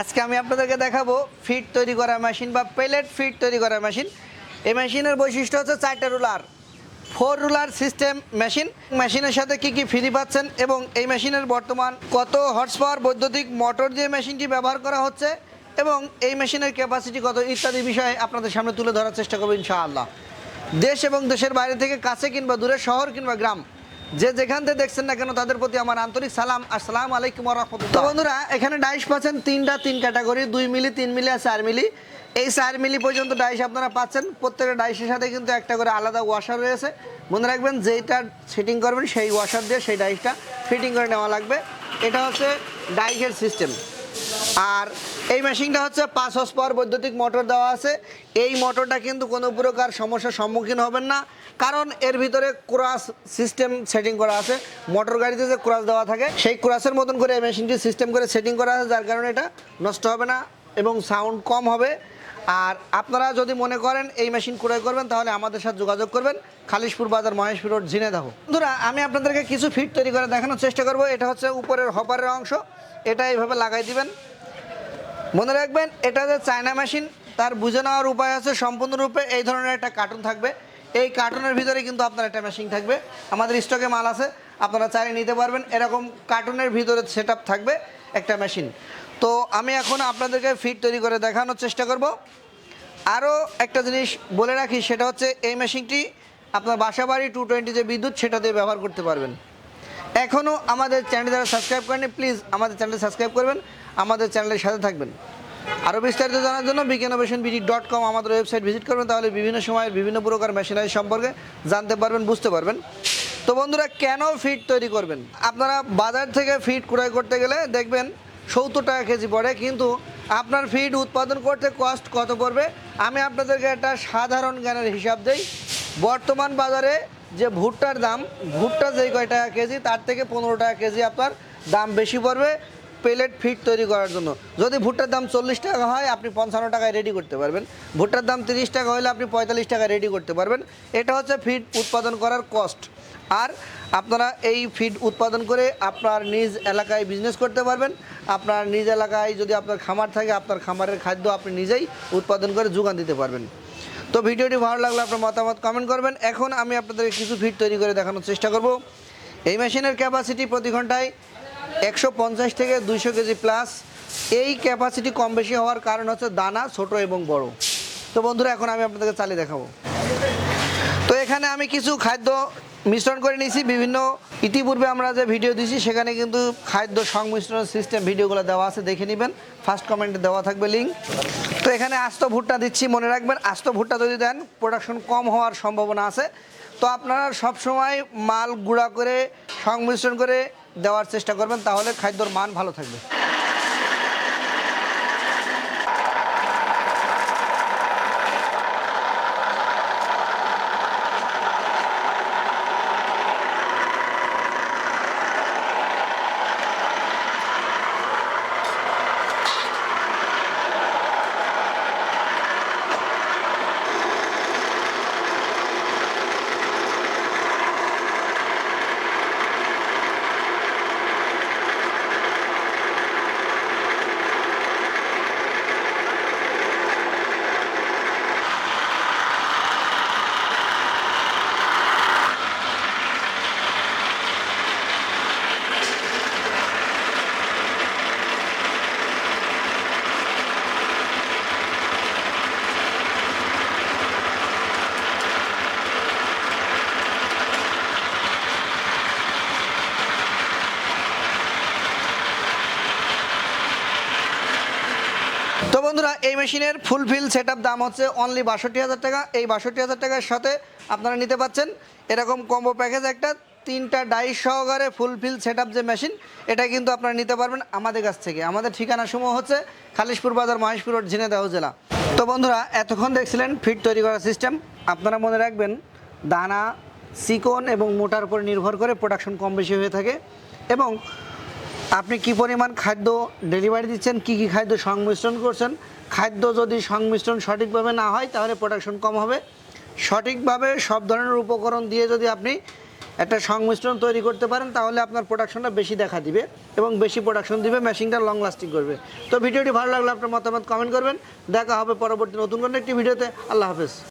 আজকে আমি আপনাদেরকে দেখাবো ফিট তৈরি করা মেশিন বা পেলেট ফিট তৈরি করা মেশিন। এই মেশিনের বৈশিষ্ট্য হচ্ছে চারটে ruler. Four ruler system machine. মেশিনের সাথে কি কি ফ্রি পাচ্ছেন এবং এই মেশিনের বর্তমান কত হর্স পাওয়ার বৈদ্যুতিক মোটর দিয়ে মেশিনটি ব্যবহার করা হচ্ছে এবং এই মেশিনের ক্যাপাসিটি কত ইত্যাদি বিষয়ে আপনাদের সামনে তুলে ধরার চেষ্টা করব ইনশাআল্লাহ। দেশ এবং দেশের বাইরে থেকে কাছে কিংবা দূরে, শহর কিংবা গ্রাম যে যেখান থেকে দেখছেন না কেন, তাদের প্রতি আমার আন্তরিক সালাম। আসসালাম আলাইকুম রহমতুল্লাহ। বন্ধুরা, এখানে ডাইস পাচ্ছেন তিনটা, তিন ক্যাটাগরি, দুই মিলি, তিন মিলি আর চার মিলি। এই চার মিলি পর্যন্ত ডাইস আপনারা পাচ্ছেন। প্রত্যেকটা ডাইসের সাথে কিন্তু একটা করে আলাদা ওয়াশার রয়েছে। মনে রাখবেন, যেইটা সেটিং করবেন, সেই ওয়াশার দিয়ে সেই ডাইসটা ফিটিং করে নেওয়া লাগবে। এটা হচ্ছে ডাইসের সিস্টেম আর এই মেশিনটা হচ্ছে পাঁচ হর্স পাওয়ার বৈদ্যুতিক মোটর দেওয়া আছে। এই মোটরটা কিন্তু কোনো প্রকার সমস্যার সম্মুখীন হবেন না। কারণ এর ভিতরে ক্রাস সিস্টেম সেটিং করা আছে। মোটর গাড়িতে যে ক্রাস দেওয়া থাকে, সেই ক্রাসের মতন করে এই মেশিনটি সিস্টেম করে সেটিং করা আছে, যার কারণে এটা নষ্ট হবে না এবং সাউন্ড কম হবে। আর আপনারা যদি মনে করেন এই মেশিন ক্রয় করবেন, তাহলে আমাদের সাথে যোগাযোগ করবেন। খালিশপুর বাজার মহেশপুর রোড ঝিনেদাহ বন্ধুরা, আমি আপনাদেরকে কিছু ফিট তৈরি করে দেখানোর চেষ্টা করব। এটা হচ্ছে উপরের হপারের অংশ। এটা এইভাবে লাগাই দিবেন। মনে রাখবেন, এটা যে চায়না মেশিন, তার বুঝে নেওয়ার উপায় আছে সম্পূর্ণরূপে এই ধরনের একটা কার্টুন থাকবে। এই কার্টুনের ভিতরে কিন্তু আপনার একটা মেশিন থাকবে। আমাদের স্টকে মাল আছে, আপনারা চাইলে নিতে পারবেন। এরকম কার্টুনের ভিতরে সেট থাকবে একটা মেশিন। তো আমি এখন আপনাদেরকে ফিট তৈরি করে দেখানোর চেষ্টা করব। আরও একটা জিনিস বলে রাখি, সেটা হচ্ছে এই মেশিনটি আপনার বাসা বাড়ি টু টোয়েন্টি যে বিদ্যুৎ, সেটা দিয়ে ব্যবহার করতে পারবেন। এখনও আমাদের চ্যানেল যারা সাবস্ক্রাইব করেনি প্লিজ আমাদের চ্যানেল সাবস্ক্রাইব করবেন। আমাদের চ্যানেলের সাথে থাকবেন। আরও বিস্তারিত জানার জন্য বিজ্ঞানবেশন বিডি ডট কম আমাদের ওয়েবসাইট ভিজিট করবেন, তাহলে বিভিন্ন সময়ের বিভিন্ন প্রকার মেশিনারি সম্পর্কে জানতে পারবেন, বুঝতে পারবেন। তো বন্ধুরা, কেন ফিট তৈরি করবেন? আপনারা বাজার থেকে ফিট ক্রয় করতে গেলে দেখবেন সত্তর টাকা কেজি পড়ে, কিন্তু আপনার ফিড উৎপাদন করতে কস্ট কত পড়বে? আমি আপনাদেরকে একটা সাধারণ জ্ঞানের হিসাব দেই। বর্তমান বাজারে যে ভুট্টার দাম, ভুট্টা যেই কয় টাকা কেজি, তার থেকে পনেরো টাকা কেজি আপনার দাম বেশি পড়বে। পেলেট ফিট তৈরি করার জন্য। যদি ভুট্টার দাম চল্লিশ টাকা হয়, আপনি পঞ্চান্ন টাকায় রেডি করতে পারবেন। ভুট্টার দাম তিরিশ টাকা হলে আপনি পঁয়তাল্লিশ টাকা রেডি করতে পারবেন। এটা হচ্ছে ফিড উৎপাদন করার কস্ট আর আপনারা এই ফিড উৎপাদন করে আপনার নিজ এলাকায় বিজনেস করতে পারবেন। আপনার নিজ এলাকায় যদি আপনার খামার থাকে, আপনার খামারের খাদ্য আপনি নিজেই উৎপাদন করে যোগান দিতে পারবেন। তো ভিডিওটি ভালো লাগলে আপনার মতামত কমেন্ট করবেন। এখন আমি আপনাদের কিছু ফিট তৈরি করে দেখানোর চেষ্টা করব। এই মেশিনের ক্যাপাসিটি প্রতি ঘন্টায় একশো পঞ্চাশ থেকে দুইশো কেজি প্লাস এই ক্যাপাসিটি কম বেশি হওয়ার কারণ হচ্ছে দানা ছোট এবং বড়। তো বন্ধুরা, এখন আমি আপনাদেরকে চালিয়ে দেখাবো। তো এখানে আমি কিছু খাদ্য মিশ্রণ করে নিয়েছি। বিভিন্ন ইতিপূর্বে আমরা যে ভিডিও দিয়েছি, সেখানে কিন্তু খাদ্য সংমিশ্রণ সিস্টেম ভিডিওগুলো দেওয়া আছে, দেখে নেবেন। ফার্স্ট কমেন্টে দেওয়া থাকবে লিঙ্ক তো এখানে আস্ত ভুট্টা দিচ্ছি, মনে রাখবেন। আস্ত ভুট্টা যদি দেন প্রোডাকশন কম হওয়ার সম্ভাবনা আছে। তো আপনারা সবসময় মাল গুঁড়া করে সংমিশ্রণ করে দেওয়ার চেষ্টা করবেন, তাহলে খাদ্যর মান ভালো থাকবে তো বন্ধুরা এই মেশিনের ফুলফিল সেট দাম হচ্ছে অনলি বাষট্টি হাজার টাকা। এই বাষট্টি হাজার টাকার সাথে আপনারা নিতে পাচ্ছেন এরকম কম্বো প্যাকেজ একটা, তিনটা ডাইস সহকারে ফুলফিল সেট যে মেশিন এটা কিন্তু আপনারা নিতে পারবেন আমাদের কাছ থেকে। আমাদের ঠিকানা সমূহ হচ্ছে খালিশপুর বাজার, মহেশপুর রোড ঝিনেদাহ জেলা। তো বন্ধুরা, এতক্ষণ দেখছিলেন ফিট তৈরি করার সিস্টেম আপনারা মনে রাখবেন, দানা চিকন এবং মোটার উপর নির্ভর করে প্রোডাকশন কম বেশি হয়ে থাকে। এবং আপনি কি পরিমাণ খাদ্য ডেলিভারি দিচ্ছেন? কি কি খাদ্য সংমিশ্রণ করছেন? খাদ্য যদি সংমিশ্রণ সঠিকভাবে না হয়, তাহলে প্রোডাকশন কম হবে। সঠিকভাবে সব ধরনের উপকরণ দিয়ে যদি আপনি একটা সংমিশ্রণ তৈরি করতে পারেন, তাহলে আপনার প্রোডাকশনটা বেশি দেখা দিবে এবং বেশি প্রোডাকশন দিবে মেশিনটা লং লাস্টিং করবে। তো ভিডিওটি ভালো লাগলে আপনার মতামত কমেন্ট করবেন। দেখা হবে পরবর্তী নতুন কোনো একটি ভিডিওতে। আল্লাহ হাফেজ।